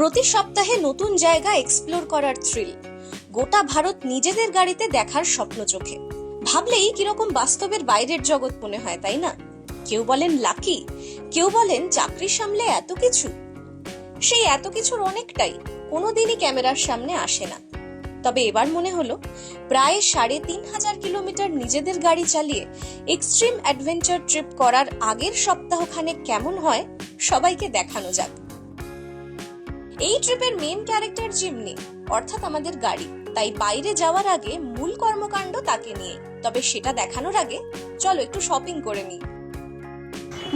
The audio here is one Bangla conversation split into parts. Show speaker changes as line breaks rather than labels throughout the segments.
প্রতি সপ্তাহে নতুন জায়গা এক্সপ্লোর করার থ্রিল গোটা ভারত নিজেদের গাড়িতে দেখার স্বপ্ন চোখে। ভাবলেই কীরকম বাস্তবের বাইরের জগৎ মনে হয়, তাই না? কেউ বলেন লাকি, কেউ বলেন চাকরি সামলে এত কিছু। সেই এত কিছুর অনেকটাই কোনোদিনই ক্যামেরার সামনে আসে না। তবে এবার মনে হলো, প্রায় সাড়ে তিন হাজার কিলোমিটার নিজেদের গাড়ি চালিয়ে এক্সট্রিম অ্যাডভেঞ্চার ট্রিপ করার আগের সপ্তাহখানে কেমন হয়, সবাইকে দেখানো যাক। এই ট্রিপের মেন ক্যারেক্টার জিমনি অর্থাৎ আমাদের গাড়ি। তাই বাইরে যাওয়ার আগে মূল কর্মকাণ্ড তাকে নিয়ে। তবে সেটা দেখানোর আগে চলো একটু শপিং করে নিই।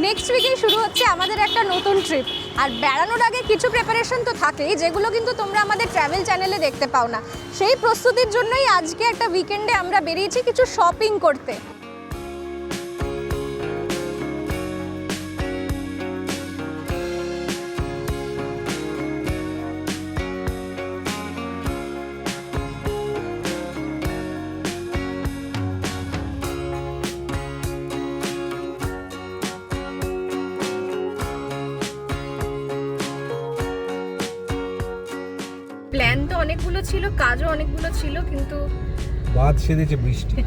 নেক্সট উইকেই শুরু হচ্ছে আমাদের একটা নতুন ট্রিপ আর বেড়ানোর আগে কিছু প্রিপারেশন তো থাকেই, যেগুলো কিন্তু তোমরা আমাদের ট্রাভেল চ্যানেলে দেখতে পাও না। সেই প্রস্তুতির জন্যই আজকে একটা উইকেন্ডে আমরা বেরিয়েছি কিছু শপিং করতে। প্ল্যান তো অনেকগুলো ছিল কাজও অনেকগুলো ছিল কিন্তু
বাদ সেধেছে বৃষ্টি।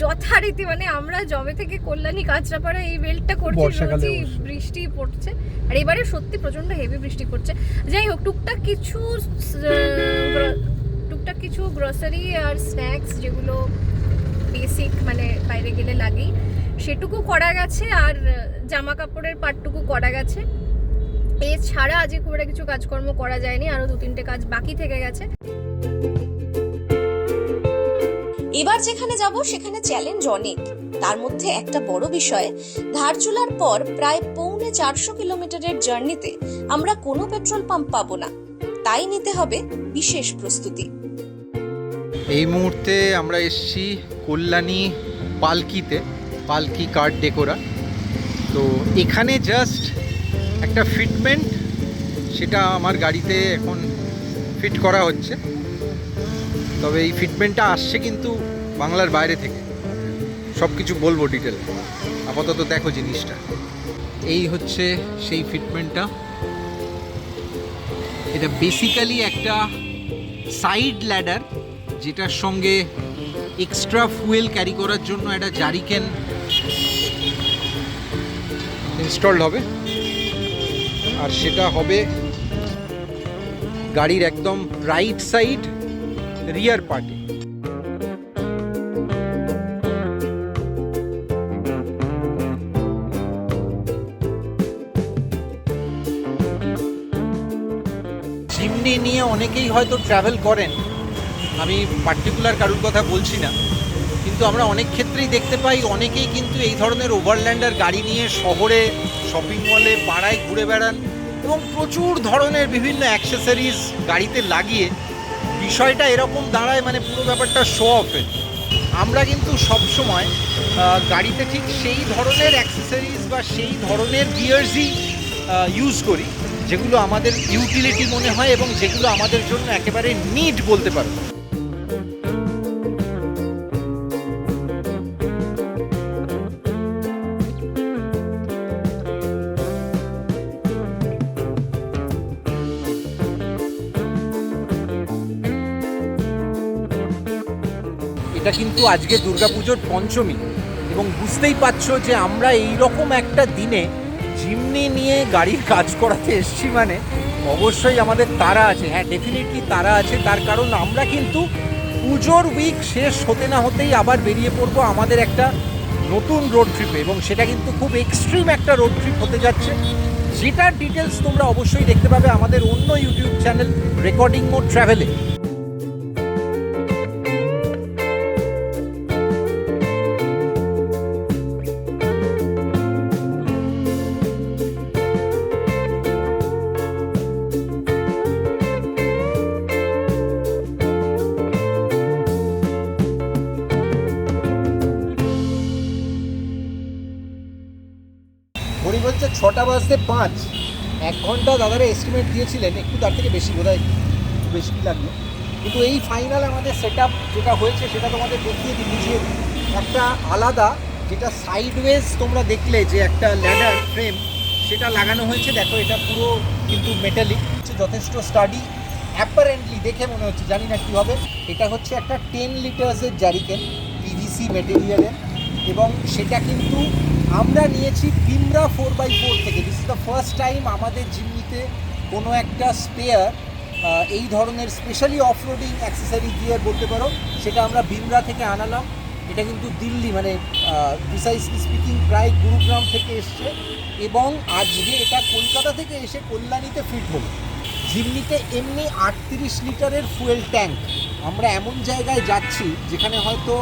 যথারীতি মানে আমরা জবে থেকে কল্যাণী কাঁচরাপাড়া এই বেল্টটা করছি বৃষ্টি পড়ছে। আর এবারে সত্যি প্রচণ্ড হেভি বৃষ্টি পড়ছে। যাই হোক টুকটাক কিছু টুকটাক কিছু গ্রসারি আর স্ন্যাক্স যেগুলো বেসিক মানে বাইরে গেলে লাগেই সেটুকু করা গেছে। আর জামা কাপড়ের পাটটুকু করা গেছে। এছাড়া আজকে খুব একটা কিছু কাজকর্ম করা যায়নি আরও দু তিনটে কাজ বাকি থেকে গেছে।
এবার যেখানে যাব সেখানে চ্যালেঞ্জ অনেক। তার মধ্যে একটা বড় বিষয় ধারচুলার পর প্রায় পৌনে চারশো কিলোমিটারের জার্নিতে আমরা কোনো পেট্রোল পাম্প পাবো না। তাই নিতে হবে বিশেষ প্রস্তুতি।
এই মুহূর্তে আমরা এসেছি কল্যাণী পালকিতে পালকি কার্ড ডেকোরা। তো এখানে জাস্ট একটা ফিটমেন্ট সেটা আমার গাড়িতে এখন ফিট করা হচ্ছে। তবে এই ফিটমেন্টটা আসছে কিন্তু বাংলার বাইরে থেকে। সব কিছু বলব ডিটেল আপাতত দেখো জিনিসটা। এই হচ্ছে সেই ফিটমেন্টটা এটা বেসিক্যালি একটা সাইড ল্যাডার যেটার সঙ্গে এক্সট্রা ফুয়েল ক্যারি করার জন্য একটা জারিকেন ইনস্টলড হবে। আর সেটা হবে গাড়ির একদম রাইট সাইড রিয়ার পার্টে জিমনি নিয়ে অনেকেই হয়তো ট্রাভেল করেন। আমি পার্টিকুলার কারুর কথা বলছি না। কিন্তু আমরা অনেক ক্ষেত্রেই দেখতে পাই, অনেকেই কিন্তু এই ধরনের ওভারল্যান্ডার গাড়ি নিয়ে শহরে শপিং মলে পাড়ায় ঘুরে বেড়ান। এবং প্রচুর ধরনের বিভিন্ন অ্যাক্সেসরিজ গাড়িতে লাগিয়ে বিষয়টা এরকম দাঁড়ায় মানে পুরো ব্যাপারটা শো অফের আমরা কিন্তু সবসময় সময় গাড়িতে ঠিক সেই ধরনের অ্যাক্সেসরিজ বা সেই ধরনের গিয়ার্সই ইউজ করি, যেগুলো আমাদের ইউটিলিটি মনে হয় এবং যেগুলো আমাদের জন্য একেবারে নিড বলতে পারো। এটা কিন্তু আজকে দুর্গাপুজোর পঞ্চমী। এবং বুঝতেই পারছ যে আমরা এই রকম একটা দিনে জিমনি নিয়ে গাড়ির কাজ করাতে এসছি মানে অবশ্যই আমাদের তারা আছে। হ্যাঁ ডেফিনেটলি তারা আছে। তার কারণ আমরা কিন্তু পুজোর উইক শেষ হতে না হতেই আবার বেরিয়ে পড়ব আমাদের একটা নতুন রোড ট্রিপে এবং সেটা কিন্তু খুব এক্সট্রিম একটা রোড ট্রিপ হতে যাচ্ছে। যেটার ডিটেলস তোমরা অবশ্যই দেখতে পাবে আমাদের অন্য ইউটিউব চ্যানেল রেকর্ডিং মোড ট্রাভেলে ছটা বাজতে পাঁচ। এক ঘণ্টা দাদারা এস্টিমেট দিয়েছিলেন, একটু তার থেকে বেশি বোধ হয় একটু বেশি লাগল। কিন্তু এই ফাইনাল আমাদের সেট যেটা হয়েছে, সেটা তোমাদের দেখিয়ে দিই যে একটা আলাদা, যেটা সাইডওয়েজ তোমরা দেখলে যে একটা ল্যাডার ফ্রেম সেটা লাগানো হয়েছে। দেখো, এটা পুরো কিন্তু মেটালিক হচ্ছে যথেষ্ট স্টাডি অ্যাপারেন্টলি দেখে মনে হচ্ছে, জানি না কী হবে। এটা হচ্ছে একটা টেন লিটার্সের জারিকেন পিভিসি মেটেরিয়ালের এবং সেটা কিন্তু আমরা নিয়েছি বিমরা ফোর বাই ফোর থেকে। This is the first time আমাদের জিম্মিতে কোনো একটা স্পেয়ার এই ধরনের স্পেশালি অফরোডিং অ্যাক্সেসরি দিয়ে বলতে পারো, সেটা আমরা বিমরা থেকে আনালাম। এটা কিন্তু দিল্লি মানে প্রিসাইসলি স্পিকিং প্রায় গুরুগ্রাম থেকে এসছে এবং আজকে এটা কলকাতা থেকে এসে কল্যাণীতে ফিট হলো। জিমনিতে এমনি আটত্রিশ লিটারের ফুয়েল ট্যাঙ্ক আমরা এমন জায়গায় যাচ্ছি যেখানে হয়তো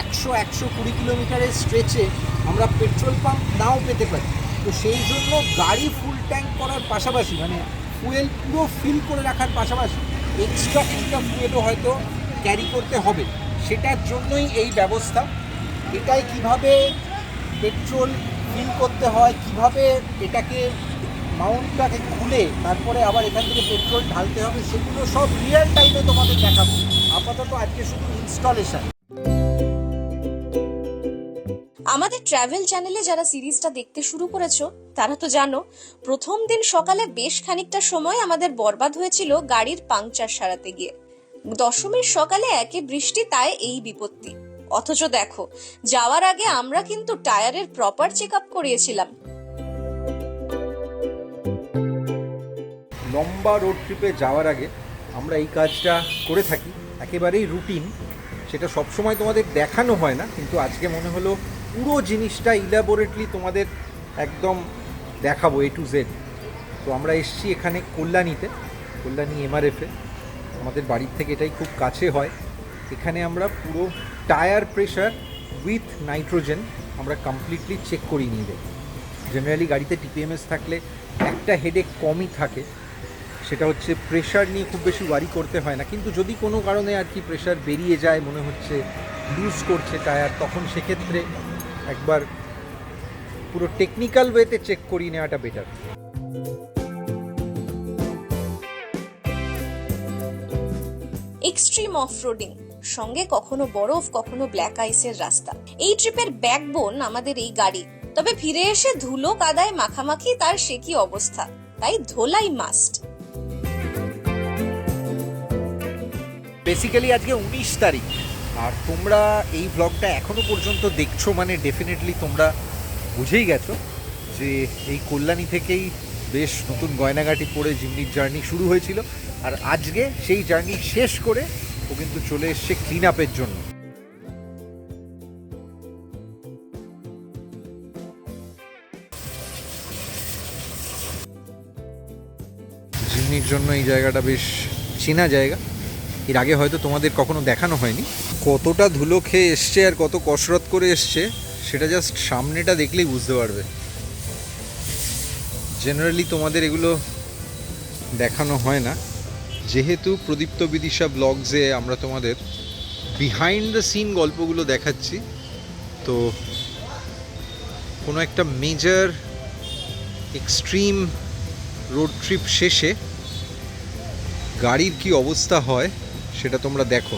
একশো একশো কুড়ি কিলোমিটারের স্ট্রেচে আমরা পেট্রোল পাম্প নাও পেতে পারি। তো সেই জন্য গাড়ি ফুল ট্যাঙ্ক করার পাশাপাশি মানে ফুয়েল পুরো ফিল করে রাখার পাশাপাশি এক্সট্রা কিছুটা ফুয়েলও হয়তো ক্যারি করতে হবে। সেটার জন্যই এই ব্যবস্থা। এটাই কীভাবে পেট্রোল ফিল করতে হয়, কীভাবে এটাকে মাউন্টটাকে খুলে তারপরে আবার এখান থেকে পেট্রোল ঢালতে হবে, সেগুলো সব রিয়েল টাইমে তোমাদের দেখাবো। আপাতত আজকে শুধু ইনস্টলেশন
আমাদের ট্রাভেল চ্যানেলে যারা সিরিজটা দেখতে শুরু করেছ তারা তো জানো প্রথম দিন সকালে বেশ খানিকটা সময় আমাদের বরবাদ হয়েছিল গাড়ির পাংচার সারাতে গিয়ে। দশমীর সকালে একে বৃষ্টি তাই এই বিপত্তি। অথচ দেখো যাওয়ার আগে আমরা কিন্তু টায়ারের প্রপার চেক আপ করিয়েছিলাম।
লম্বা রোড ট্রিপে যাওয়ার আগে আমরা এই কাজটা করে থাকি। একেবারেই রুটিন, সেটা সবসময় তোমাদের দেখানো হয় না, কিন্তু আজকে মনে হলো পুরো জিনিসটা ইলাবোরেটলি তোমাদের একদম দেখাবো এ টু জেড তো আমরা এসছি এখানে কল্যাণীতে, কল্যাণী এমআরএফে আমাদের বাড়ির থেকে এটাই খুব কাছে হয়। এখানে আমরা পুরো টায়ার প্রেশার উইথ নাইট্রোজেন আমরা কমপ্লিটলি চেক করিয়ে নিয়ে যাই। জেনারেলি গাড়িতে টিপিএমএস থাকলে একটা হেডেক কমই থাকে। সেটা হচ্ছে প্রেশার নিয়ে খুব বেশি ওয়ারি করতে হয় না। কিন্তু যদি কোনো কারণে আর কি প্রেশার বেরিয়ে যায়, মনে হচ্ছে লুজ করছে টায়ার তখন সেক্ষেত্রে একবার পুরো টেকনিক্যাল ওয়েতে চেক করিয়ে নেওয়াটা বেটার
এক্সট্রিম অফ রোডিং সঙ্গে কখনো বরফ, কখনো ব্ল্যাক আইসের রাস্তা। এই ট্রিপের ব্যাকবোন আমাদের এই গাড়ি। তবে ফিরে এসে ধুলো, কাদায় মাখামাখি, তার সে কি অবস্থা? তাই ধোলাই মাস্ট
বেসিক্যালি আজকে উনিশ তারিখ। আর তোমরা এই ব্লগটা এখনও পর্যন্ত দেখছ মানে ডেফিনেটলি তোমরা বুঝেই গেছো যে এই কল্যাণী থেকেই বেশ নতুন গয়নাগাটি পরে জিমনির জার্নি শুরু হয়েছিল। আর আজকে সেই জার্নি শেষ করে ও কিন্তু চলে এসছে ক্লিন আপের জন্য। জিমনির জন্য এই জায়গাটা বেশ চেনা জায়গা। এর আগে হয়তো তোমাদের কখনো দেখানো হয়নি। কতটা ধুলো খেয়ে এসছে আর কত কসরত করে এসছে, সেটা জাস্ট সামনেটা দেখলেই বুঝতে পারবে। জেনারেলি তোমাদের এগুলো দেখানো হয় না। যেহেতু প্রদীপ্ত বিদিশা ব্লগসে আমরা তোমাদের বিহাইন্ড দ্য সিন গল্পগুলো দেখাচ্ছি, তো কোনো একটা মেজর এক্সট্রিম রোড ট্রিপ শেষে গাড়ির কি অবস্থা হয় সেটা তোমরা দেখো।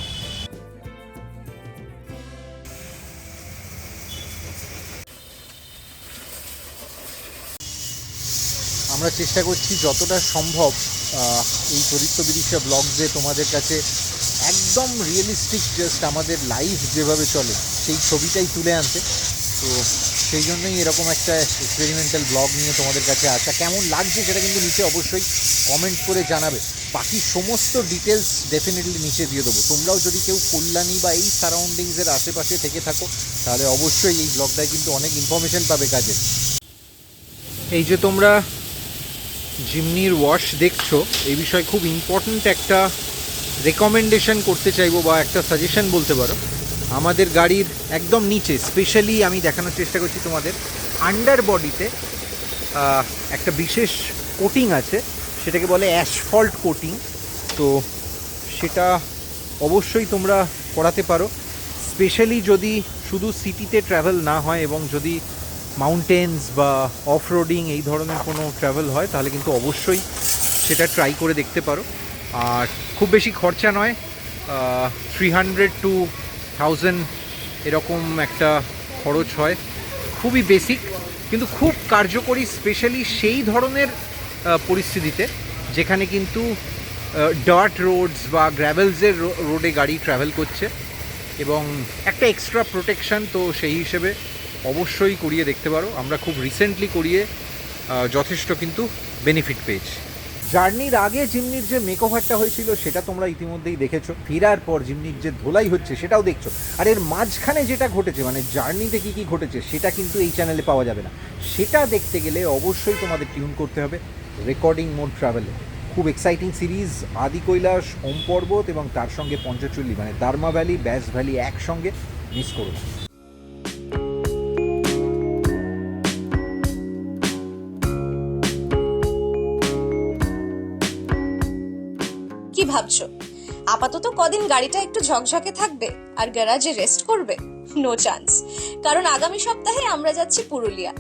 আমরা চেষ্টা করছি যতটা সম্ভব এই চরিত্র বিদিশা ব্লগসে তোমাদের কাছে একদম রিয়েলিস্টিক জাস্ট আমাদের লাইফ যেভাবে চলে, সেই ছবিটাই তুলে আনতে। তো সেই জন্যই এরকম একটা এক্সপেরিমেন্টাল ব্লগ নিয়ে তোমাদের কাছে আসা। কেমন লাগছে সেটা কিন্তু নিচে অবশ্যই কমেন্ট করে জানাবে। বাকি সমস্ত ডিটেলস ডেফিনেটলি নিচে দিয়ে দেবো। তোমরাও যদি কেউ কল্যাণী বা এই সারাউন্ডিংসের আশেপাশে থেকে থাকো, তাহলে অবশ্যই এই ব্লগটায় কিন্তু অনেক ইনফরমেশন পাবে কাজে। এই যে তোমরা জিমনির ওয়াশ দেখছ, এই বিষয়ে খুব ইম্পর্ট্যান্ট একটা রেকমেন্ডেশন করতে চাইব বা একটা সাজেশন বলতে পারো। আমাদের গাড়ির একদম নিচে স্পেশালি আমি দেখানোর চেষ্টা করছি তোমাদের আন্ডার বডিতে একটা বিশেষ কোটিং আছে। সেটাকে বলে অ্যাসফল্ট কোটিং। তো সেটা অবশ্যই তোমরা করাতে পারো। স্পেশালি যদি শুধু সিটিতে ট্রাভেল না হয় এবং যদি মাউন্টেন্স বা অফ রোডিং এই ধরনের কোনো ট্রাভেল হয়, তাহলে কিন্তু অবশ্যই সেটা ট্রাই করে দেখতে পারো। আর খুব বেশি খরচা নয় থ্রি হান্ড্রেড টু থাউজেন্ড এরকম একটা খরচ হয়। খুবই বেসিক কিন্তু খুব কার্যকরী স্পেশালি সেই ধরনের পরিস্থিতিতে, যেখানে কিন্তু ডার্ট রোডস বা গ্র্যাভেলসের রোডে গাড়ি ট্রাভেল করছে এবং একটা এক্সট্রা প্রোটেকশন তো সেই হিসেবে অবশ্যই করিয়ে দেখতে পারো। আমরা খুব রিসেন্টলি করিয়ে যথেষ্ট কিন্তু বেনিফিট পেয়েছি। জার্নির আগে জিমনির যে মেকওভারটা হয়েছিল, সেটা তোমরা ইতিমধ্যেই দেখেছ। ফেরার পর জিমনির যে ধোলাই হচ্ছে, সেটাও দেখছ। আর এর মাঝখানে যেটা ঘটেছে মানে জার্নিতে কী কী ঘটেছে, সেটা কিন্তু এই চ্যানেলে পাওয়া যাবে না। সেটা দেখতে গেলে অবশ্যই তোমাদের টিউন করতে হবে। রেকর্ডিং মোড ট্রাভেলে। খুব এক্সাইটিং সিরিজ আদি কৈলাস, ওম পর্বত এবং তার সঙ্গে পঞ্চচল্লি মানে দার্মা ভ্যালি, ব্যাস ভ্যালি একসঙ্গে মিস করো না
কি ভাবছ? আপাতত কদিন গাড়িটা একটু ঝকঝকে থাকবে আর গ্যারাজে রেস্ট করবে? নো চান্স কারণ আগামী সপ্তাহে আমরা যাচ্ছি পুরুলিয়া।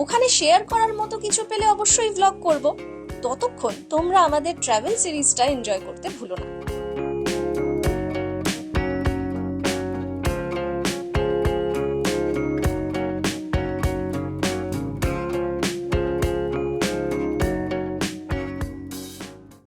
ওখানে শেয়ার করার মতো কিছু পেলে অবশ্যই ব্লগ করব। ততক্ষণ তোমরা আমাদের ট্রাভেল সিরিজটা এনজয় করতে ভুলো না।